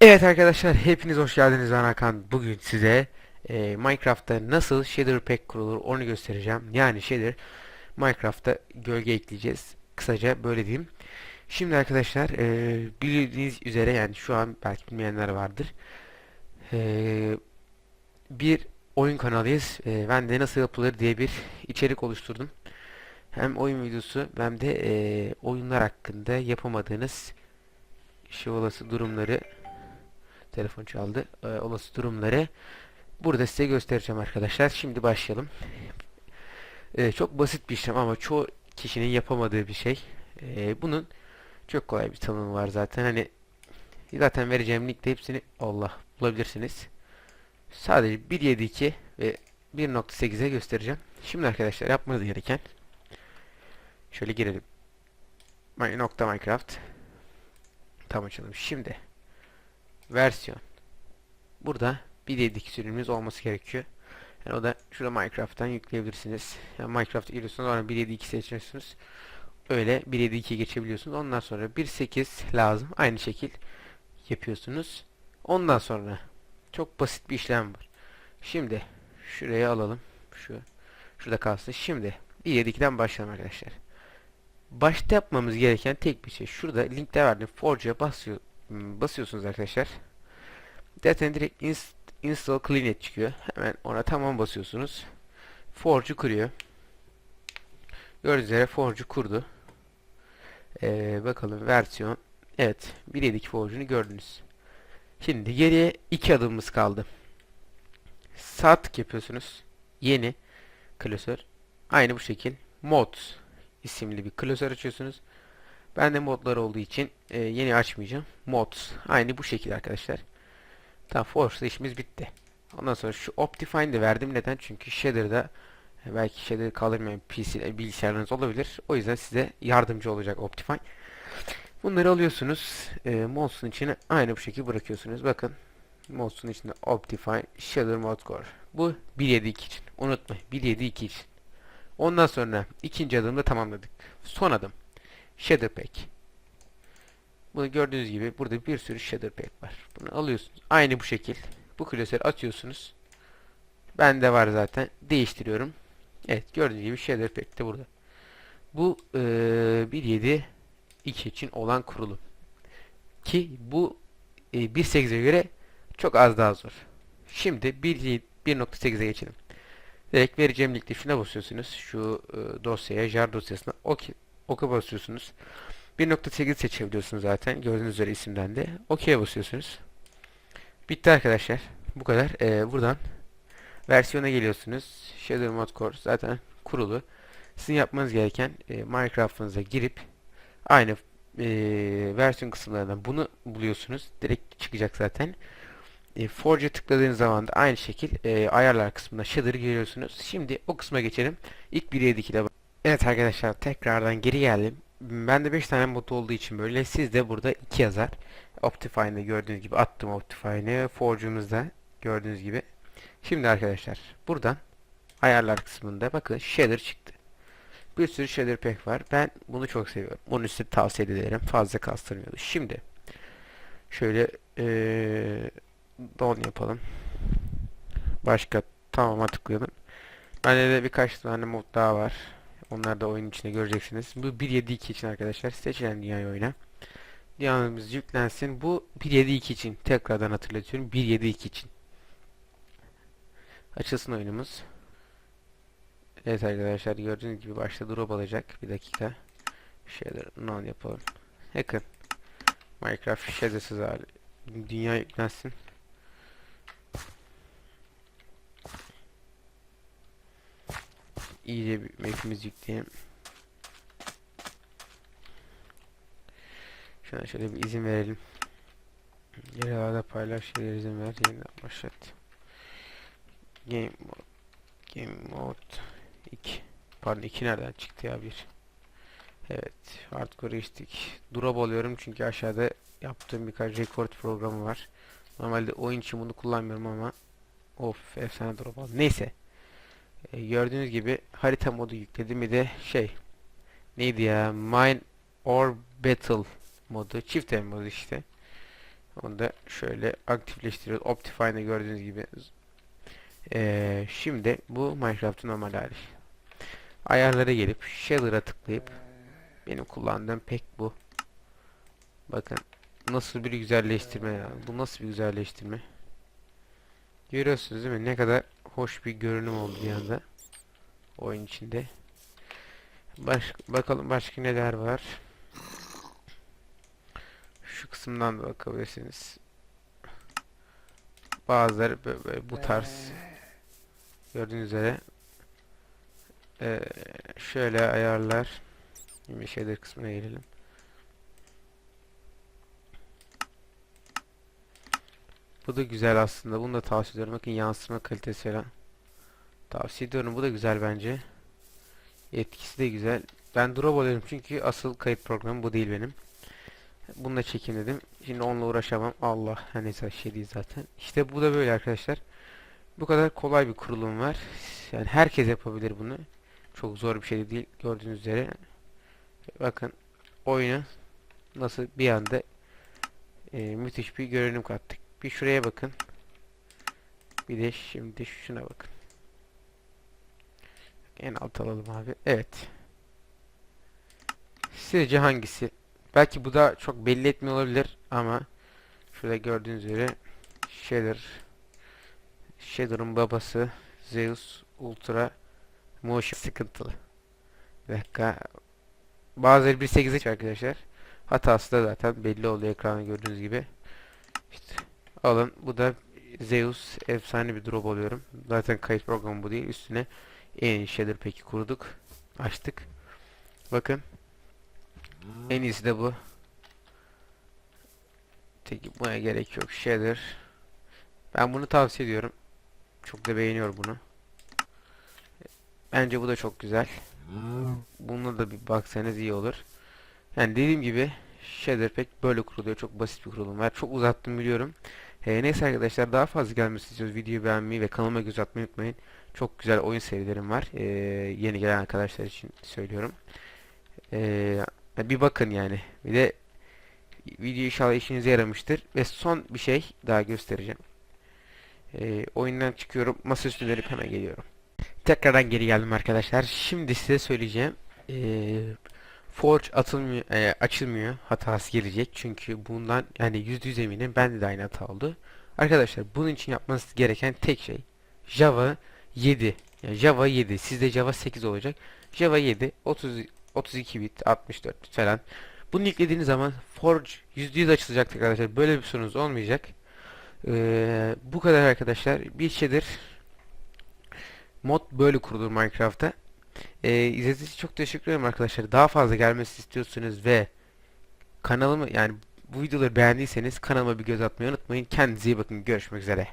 Evet arkadaşlar hepiniz hoş geldiniz ben Hakan. Bugün size e, Minecraft'ta nasıl shader pack kurulur onu göstereceğim. Yani shader Minecraft'ta gölge ekleyeceğiz. Kısaca böyle diyeyim. Şimdi arkadaşlar e, bildiğiniz üzere yani şu an belki bilmeyenler vardır. E, bir oyun kanalıyız. E, ben de nasıl yapılır diye bir içerik oluşturdum. Hem oyun videosu hem de e, oyunlar hakkında yapamadığınız şey olası durumları Telefon çaldı. Ee, olası durumları burada size göstereceğim arkadaşlar. Şimdi başlayalım. Ee, çok basit bir işlem ama çoğu kişinin yapamadığı bir şey. Ee, bunun çok kolay bir tanımı var zaten. Hani zaten vereceğim linkte hepsini Allah bulabilirsiniz. Sadece 1.7.2 ve 1.8'e göstereceğim. Şimdi arkadaşlar yapmanız gereken şöyle girelim. My- Nokta Minecraft. Tam açalım. Şimdi versiyon. Burada bir dedik sürümümüz olması gerekiyor. Yani o da şurada Minecraft'tan yükleyebilirsiniz. Yani Minecraft'a giriyorsunuz sonra 1.7.2 seçiyorsunuz. Öyle 1.7.2'ye geçebiliyorsunuz. Ondan sonra 1.8 lazım. Aynı şekil yapıyorsunuz. Ondan sonra çok basit bir işlem var. Şimdi şuraya alalım. Şu şurada kalsın. Şimdi 1.7.2'den başlayalım arkadaşlar. Başta yapmamız gereken tek bir şey. Şurada linkte verdim. Forge'a basıyor, basıyorsunuz arkadaşlar. Zaten direkt inst install clean et çıkıyor. Hemen ona tamam basıyorsunuz. Forge'u kuruyor. Gördüğünüz üzere Forge'u kurdu. Ee, bakalım versiyon. Evet. 1.7.2 Forge'unu gördünüz. Şimdi geriye iki adımımız kaldı. Sağ yapıyorsunuz. Yeni klasör. Aynı bu şekil. Mods isimli bir klasör açıyorsunuz. Ben de modlar olduğu için e, yeni açmayacağım. Mods. Aynı bu şekilde arkadaşlar. Tamam Force'da işimiz bitti. Ondan sonra şu Optifine'de verdim. Neden? Çünkü Shader'da e, belki Shader kaldırmayan PC e, bilgisayarlarınız olabilir. O yüzden size yardımcı olacak Optifine. Bunları alıyorsunuz. E, Mods'un içine aynı bu şekilde bırakıyorsunuz. Bakın. Mods'un içinde Optifine Shader Mod Core. Bu 1.7.2 için. Unutmayın. 1.7.2 için. Ondan sonra ikinci adımda tamamladık. Son adım. Shader Pack. Bunu gördüğünüz gibi burada bir sürü shader pack var. Bunu alıyorsunuz. Aynı bu şekil. Bu klasörü atıyorsunuz. Bende var zaten. Değiştiriyorum. Evet gördüğünüz gibi shader pack de burada. Bu e, 1.7 2 için olan kurulum. Ki bu e, 1.8'e göre çok az daha zor. Şimdi 1.8'e geçelim. Direkt vereceğim linkte şuna basıyorsunuz. Şu e, dosyaya, jar dosyasına ok, oka basıyorsunuz. 1.8 seçebiliyorsunuz zaten. Gördüğünüz üzere isimden de. OK'ye basıyorsunuz. Bitti arkadaşlar. Bu kadar. Ee, buradan versiyona geliyorsunuz. Shader Mod Core zaten kurulu. Sizin yapmanız gereken e, Minecraft'ınıza girip aynı e, versiyon kısımlarından bunu buluyorsunuz. Direkt çıkacak zaten. E, Forge'a tıkladığınız zaman da aynı şekil e, ayarlar kısmında shader'ı görüyorsunuz. Şimdi o kısma geçelim. İlk 1.7 ile Evet arkadaşlar tekrardan geri geldim. Bende 5 tane mod olduğu için böyle. Sizde burada 2 yazar. Optifine'de gördüğünüz gibi attım Optifine'ı. Forge'umuzda gördüğünüz gibi. Şimdi arkadaşlar buradan ayarlar kısmında bakın shader çıktı. Bir sürü shader pack var. Ben bunu çok seviyorum. Bunu size tavsiye ederim. Fazla kastırmıyordu. Şimdi şöyle ee, don yapalım. Başka tamama tıklayalım. Bende de birkaç tane mod daha var. Onlar da oyun içinde göreceksiniz. Bu 1.7.2 için arkadaşlar. Seçilen dünyayı oyna. Dünyamız yüklensin. Bu 1.7.2 için. Tekrardan hatırlatıyorum. 1.7.2 için. Açılsın oyunumuz. Evet arkadaşlar gördüğünüz gibi başta drop alacak. Bir dakika. Shader none yapalım. Hacker. Minecraft shadersız hali. Dünya yüklensin. İyice bir map'imiz yükleyelim. Şuna şöyle bir izin verelim. Yerlerde paylaş şeyler izin ver. Yeniden başlat. Game mode. Game mode 2. Pardon 2 nereden çıktı ya bir. Evet. Hardcore içtik. Drop alıyorum çünkü aşağıda yaptığım birkaç record programı var. Normalde oyun için bunu kullanmıyorum ama of efsane drop aldım. Neyse. E, gördüğünüz gibi harita modu yükledim bir de şey neydi ya mine or battle modu çift el modu işte Onu da şöyle aktifleştiriyoruz. Optifine'da gördüğünüz gibi. Ee, şimdi bu Minecraft'ın normal hali. Ayarlara gelip Shader'a tıklayıp benim kullandığım pek bu. Bakın nasıl bir güzelleştirme ya. Bu nasıl bir güzelleştirme? Görüyorsunuz değil mi? Ne kadar hoş bir görünüm oldu bir anda. Oyun içinde. Baş, bakalım başka neler var. Şu kısımdan da bakabilirsiniz. Bazıları böyle, böyle bu tarz. Gördüğünüz üzere. Ee, şöyle ayarlar. Bir şeyler kısmına gelelim. Bu da güzel aslında. Bunu da tavsiye ediyorum. Bakın yansıma kalitesi falan. Tavsiye ediyorum. Bu da güzel bence. Etkisi de güzel. Ben drop alıyorum çünkü asıl kayıt programı bu değil benim. Bununla çekim dedim. Şimdi onunla uğraşamam. Allah. Hani şey değil zaten. İşte bu da böyle arkadaşlar. Bu kadar kolay bir kurulum var. Yani herkes yapabilir bunu. Çok zor bir şey de değil. Gördüğünüz üzere. Bakın oyunu nasıl bir anda e, müthiş bir görünüm kattık. Bir şuraya bakın. Bir de şimdi şuna bakın. En alt alalım abi. Evet. Sizce hangisi? Belki bu da çok belli etmiyor olabilir ama şurada gördüğünüz üzere Shader Shader'ın babası Zeus Ultra Motion sıkıntılı. Bir dakika. Bazıları 1.8'e arkadaşlar. Hatası da zaten belli oluyor ekranda gördüğünüz gibi. İşte alın. Bu da Zeus efsane bir drop alıyorum. Zaten kayıt programı bu değil. Üstüne en iyi shader peki kurduk. Açtık. Bakın. En iyisi de bu. Tek buna gerek yok. Shader. Ben bunu tavsiye ediyorum. Çok da beğeniyorum bunu. Bence bu da çok güzel. Bununla da bir baksanız iyi olur. Yani dediğim gibi Shader pek böyle kuruluyor. Çok basit bir kurulum var. Çok uzattım biliyorum. Ee, neyse arkadaşlar daha fazla gelmesi istiyoruz. Videoyu beğenmeyi ve kanalıma göz atmayı unutmayın. Çok güzel oyun serilerim var. Ee, yeni gelen arkadaşlar için söylüyorum. Ee, bir bakın yani. Bir de video inşallah işinize yaramıştır. Ve son bir şey daha göstereceğim. Ee, oyundan çıkıyorum. Masaüstü verip hemen geliyorum. Tekrardan geri geldim arkadaşlar. Şimdi size söyleyeceğim. Ee, Forge atılmıyor, e, açılmıyor. Hatası gelecek. Çünkü bundan yani %100 eminim. Bende de aynı hata oldu. Arkadaşlar bunun için yapmanız gereken tek şey Java 7. Yani Java 7. Sizde Java 8 olacak. Java 7 30 32 bit 64 bit falan. Bunu yüklediğiniz zaman Forge %100 açılacak arkadaşlar. Böyle bir sorunuz olmayacak. Ee, bu kadar arkadaşlar. Bir şeydir. Mod böyle kurulur Minecraft'ta. Ee, izlediğiniz için çok teşekkür ederim arkadaşlar. Daha fazla gelmesi istiyorsanız ve kanalımı yani bu videoları beğendiyseniz kanalıma bir göz atmayı unutmayın. Kendinize iyi bakın. Görüşmek üzere.